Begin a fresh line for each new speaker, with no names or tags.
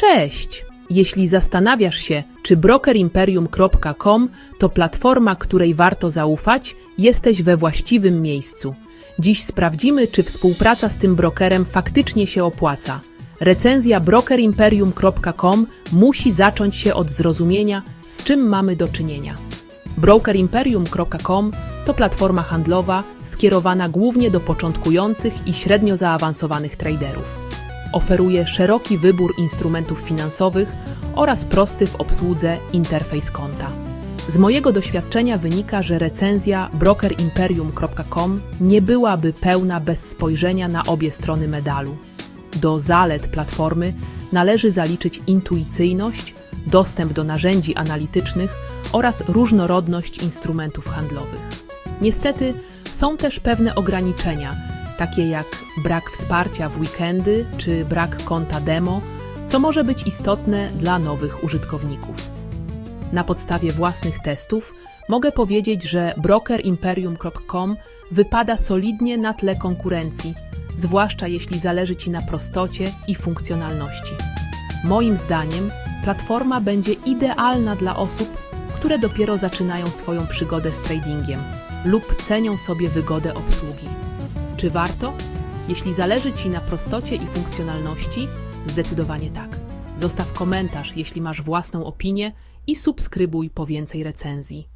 Cześć! Jeśli zastanawiasz się, czy brokerimperium.com to platforma, której warto zaufać, jesteś we właściwym miejscu. Dziś sprawdzimy, czy współpraca z tym brokerem faktycznie się opłaca. Recenzja brokerimperium.com musi zacząć się od zrozumienia, z czym mamy do czynienia. Brokerimperium.com to platforma handlowa skierowana głównie do początkujących i średnio zaawansowanych traderów. Oferuje szeroki wybór instrumentów finansowych oraz prosty w obsłudze interfejs konta. Z mojego doświadczenia wynika, że recenzja brokerimperium.com nie byłaby pełna bez spojrzenia na obie strony medalu. Do zalet platformy należy zaliczyć intuicyjność, dostęp do narzędzi analitycznych oraz różnorodność instrumentów handlowych. Niestety są też pewne ograniczenia, takie jak brak wsparcia w weekendy czy brak konta demo, co może być istotne dla nowych użytkowników. Na podstawie własnych testów mogę powiedzieć, że brokerimperium.com wypada solidnie na tle konkurencji, zwłaszcza jeśli zależy Ci na prostocie i funkcjonalności. Moim zdaniem platforma będzie idealna dla osób, które dopiero zaczynają swoją przygodę z tradingiem lub cenią sobie wygodę obsługi. Czy warto? Jeśli zależy Ci na prostocie i funkcjonalności, zdecydowanie tak. Zostaw komentarz, jeśli masz własną opinię i subskrybuj po więcej recenzji.